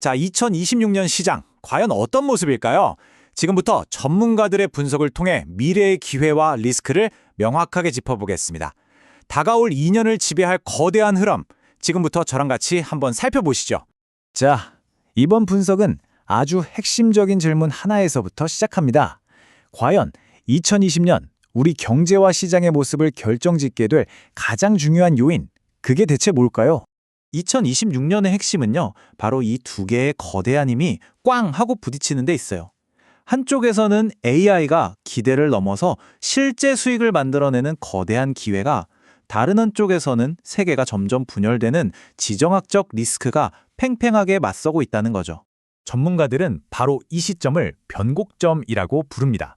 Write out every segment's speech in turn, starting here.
자, 2026년 시장 과연 어떤 모습일까요? 지금부터 전문가들의 분석을 통해 미래의 기회와 리스크를 명확하게 짚어보겠습니다. 다가올 2년을 지배할 거대한 흐름, 지금부터 저랑 같이 한번 살펴보시죠. 자, 이번 분석은 아주 핵심적인 질문 하나에서부터 시작합니다. 과연 2020년 우리 경제와 시장의 모습을 결정짓게 될 가장 중요한 요인, 그게 대체 뭘까요? 2026년의 핵심은요, 바로 이 두 개의 거대한 힘이 꽝 하고 부딪히는 데 있어요. 한쪽에서는 AI가 기대를 넘어서 실제 수익을 만들어내는 거대한 기회가 다른 한쪽에서는 세계가 점점 분열되는 지정학적 리스크가 팽팽하게 맞서고 있다는 거죠. 전문가들은 바로 이 시점을 변곡점이라고 부릅니다.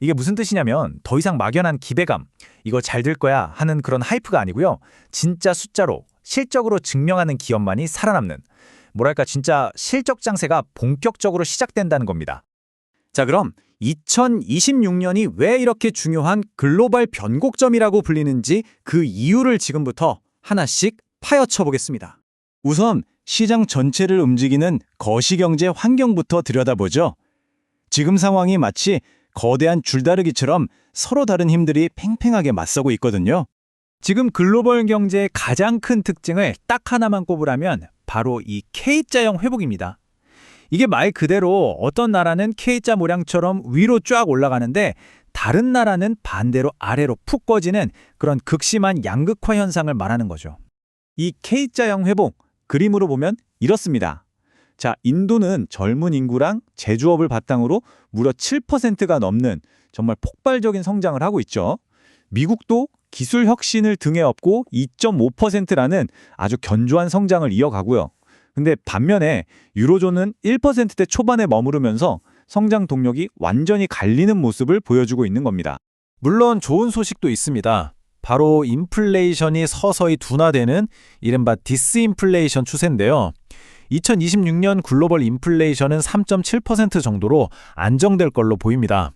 이게 무슨 뜻이냐면 더 이상 막연한 기대감, 이거 잘 될 거야 하는 그런 하이프가 아니고요. 진짜 숫자로 실적으로 증명하는 기업만이 살아남는 뭐랄까 진짜 실적 장세가 본격적으로 시작된다는 겁니다. 자, 그럼 2026년이 왜 이렇게 중요한 글로벌 변곡점이라고 불리는지 그 이유를 지금부터 하나씩 파헤쳐 보겠습니다. 우선 시장 전체를 움직이는 거시경제 환경부터 들여다보죠. 지금 상황이 마치 거대한 줄다르기처럼 서로 다른 힘들이 팽팽하게 맞서고 있거든요. 지금 글로벌 경제의 가장 큰 특징을 딱 하나만 꼽으라면 바로 이 K자형 회복입니다. 이게 말 그대로 어떤 나라는 K자 모양처럼 위로 쫙 올라가는데 다른 나라는 반대로 아래로 푹 꺼지는 그런 극심한 양극화 현상을 말하는 거죠. 이 K자형 회복, 그림으로 보면 이렇습니다. 자, 인도는 젊은 인구랑 제조업을 바탕으로 무려 7%가 넘는 정말 폭발적인 성장을 하고 있죠. 미국도 기술 혁신을 등에 업고 2.5%라는 아주 견조한 성장을 이어가고요. 근데 반면에 유로존은 1%대 초반에 머무르면서 성장 동력이 완전히 갈리는 모습을 보여주고 있는 겁니다. 물론 좋은 소식도 있습니다. 바로 인플레이션이 서서히 둔화되는 이른바 디스인플레이션 추세인데요. 2026년 글로벌 인플레이션은 3.7% 정도로 안정될 걸로 보입니다.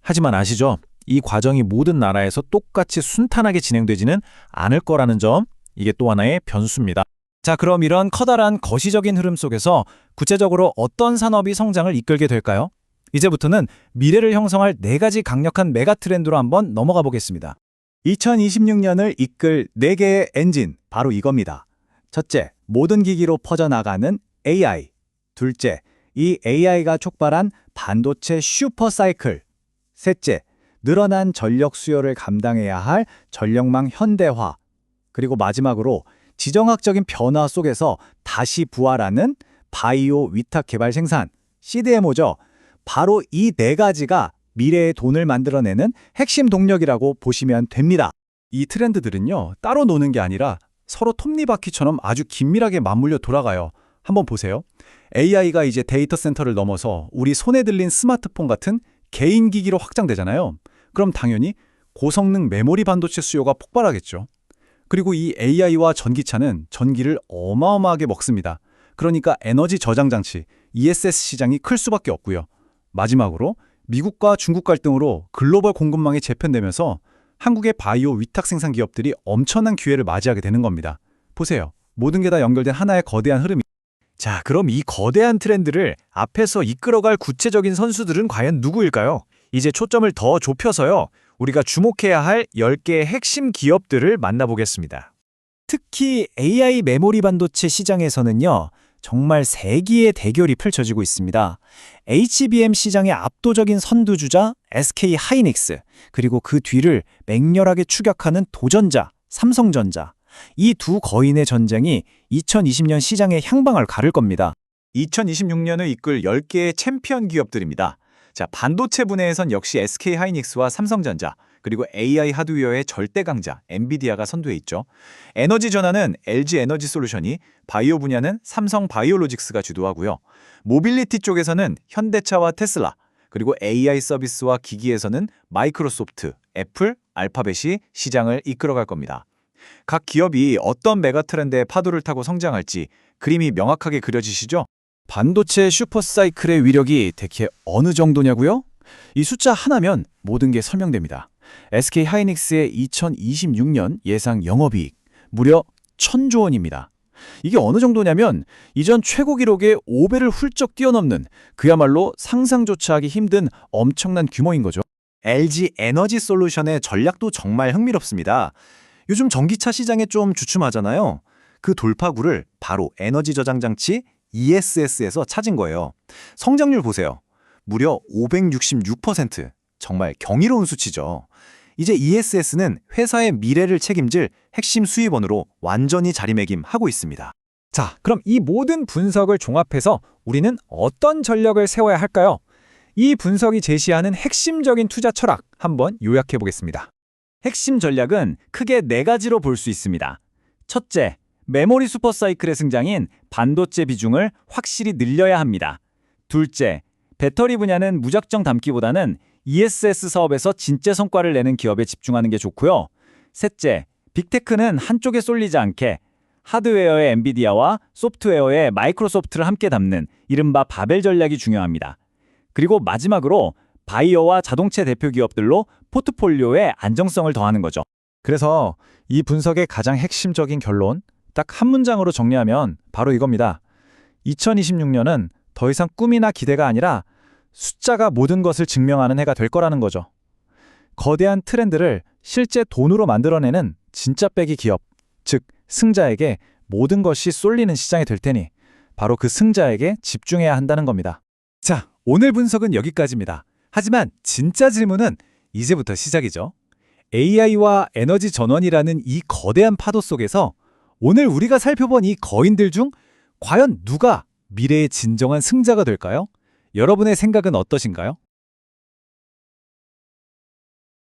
하지만 아시죠? 이 과정이 모든 나라에서 똑같이 순탄하게 진행되지는 않을 거라는 점, 이게 또 하나의 변수입니다. 자, 그럼 이런 커다란 거시적인 흐름 속에서 구체적으로 어떤 산업이 성장을 이끌게 될까요? 이제부터는 미래를 형성할 네 가지 강력한 메가 트렌드로 한번 넘어가 보겠습니다. 2026년을 이끌 네 개의 엔진, 바로 이겁니다. 첫째, 모든 기기로 퍼져나가는 AI. 둘째, 이 AI가 촉발한 반도체 슈퍼 사이클. 셋째, 늘어난 전력 수요를 감당해야 할 전력망 현대화. 그리고 마지막으로 지정학적인 변화 속에서 다시 부활하는 바이오 위탁 개발 생산, CDMO죠. 바로 이 네 가지가 미래의 돈을 만들어내는 핵심 동력이라고 보시면 됩니다. 이 트렌드들은요, 따로 노는 게 아니라 서로 톱니바퀴처럼 아주 긴밀하게 맞물려 돌아가요. 한번 보세요. AI가 이제 데이터 센터를 넘어서 우리 손에 들린 스마트폰 같은 개인 기기로 확장되잖아요. 그럼 당연히 고성능 메모리 반도체 수요가 폭발하겠죠. 그리고 이 AI와 전기차는 전기를 어마어마하게 먹습니다. 그러니까 에너지 저장 장치, ESS 시장이 클 수밖에 없고요. 마지막으로 미국과 중국 갈등으로 글로벌 공급망이 재편되면서 한국의 바이오 위탁 생산 기업들이 엄청난 기회를 맞이하게 되는 겁니다. 보세요. 모든 게 다 연결된 하나의 거대한 흐름이. 자, 그럼 이 거대한 트렌드를 앞에서 이끌어갈 구체적인 선수들은 과연 누구일까요? 이제 초점을 더 좁혀서요. 우리가 주목해야 할 10개의 핵심 기업들을 만나보겠습니다. 특히 AI 메모리 반도체 시장에서는요. 정말 세기의 대결이 펼쳐지고 있습니다. HBM 시장의 압도적인 선두주자 SK 하이닉스, 그리고 그 뒤를 맹렬하게 추격하는 도전자 삼성전자. 이 두 거인의 전쟁이 2020년 시장의 향방을 가를 겁니다. 2026년을 이끌 10개의 챔피언 기업들입니다. 자, 반도체 분야에선 역시 SK 하이닉스와 삼성전자, 그리고 AI 하드웨어의 절대 강자 엔비디아가 선두에 있죠. 에너지 전환은 LG 에너지 솔루션이, 바이오 분야는 삼성 바이오로직스가 주도하고요. 모빌리티 쪽에서는 현대차와 테슬라, 그리고 AI 서비스와 기기에서는 마이크로소프트, 애플, 알파벳이 시장을 이끌어갈 겁니다. 각 기업이 어떤 메가 트렌드의 파도를 타고 성장할지 그림이 명확하게 그려지시죠? 반도체 슈퍼사이클의 위력이 대체 어느 정도냐고요? 이 숫자 하나면 모든 게 설명됩니다. SK 하이닉스의 2026년 예상 영업이익 무려 1000조 원입니다. 이게 어느 정도냐면 이전 최고 기록의 5배를 훌쩍 뛰어넘는 그야말로 상상조차 하기 힘든 엄청난 규모인 거죠. LG 에너지 솔루션의 전략도 정말 흥미롭습니다. 요즘 전기차 시장에 좀 주춤하잖아요. 그 돌파구를 바로 에너지 저장 장치 ESS에서 찾은 거예요. 성장률 보세요. 무려 566%. 정말 경이로운 수치죠. 이제 ESS는 회사의 미래를 책임질 핵심 수입원으로 완전히 자리매김하고 있습니다. 자, 그럼 이 모든 분석을 종합해서 우리는 어떤 전략을 세워야 할까요? 이 분석이 제시하는 핵심적인 투자 철학 한번 요약해 보겠습니다. 핵심 전략은 크게 네 가지로 볼 수 있습니다. 첫째, 메모리 슈퍼사이클의 승장인 반도체 비중을 확실히 늘려야 합니다. 둘째, 배터리 분야는 무작정 담기보다는 ESS 사업에서 진짜 성과를 내는 기업에 집중하는 게 좋고요. 셋째, 빅테크는 한쪽에 쏠리지 않게 하드웨어의 엔비디아와 소프트웨어의 마이크로소프트를 함께 담는 이른바 바벨 전략이 중요합니다. 그리고 마지막으로 바이오와 자동차 대표 기업들로 포트폴리오에 안정성을 더하는 거죠. 그래서 이 분석의 가장 핵심적인 결론, 딱 한 문장으로 정리하면 바로 이겁니다. 2026년은 더 이상 꿈이나 기대가 아니라 숫자가 모든 것을 증명하는 해가 될 거라는 거죠. 거대한 트렌드를 실제 돈으로 만들어내는 진짜 빼기 기업, 즉 승자에게 모든 것이 쏠리는 시장이 될 테니 바로 그 승자에게 집중해야 한다는 겁니다. 자, 오늘 분석은 여기까지입니다. 하지만 진짜 질문은 이제부터 시작이죠. AI와 에너지 전원이라는 이 거대한 파도 속에서 오늘 우리가 살펴본 이 거인들 중 과연 누가 미래의 진정한 승자가 될까요? 여러분의 생각은 어떠신가요?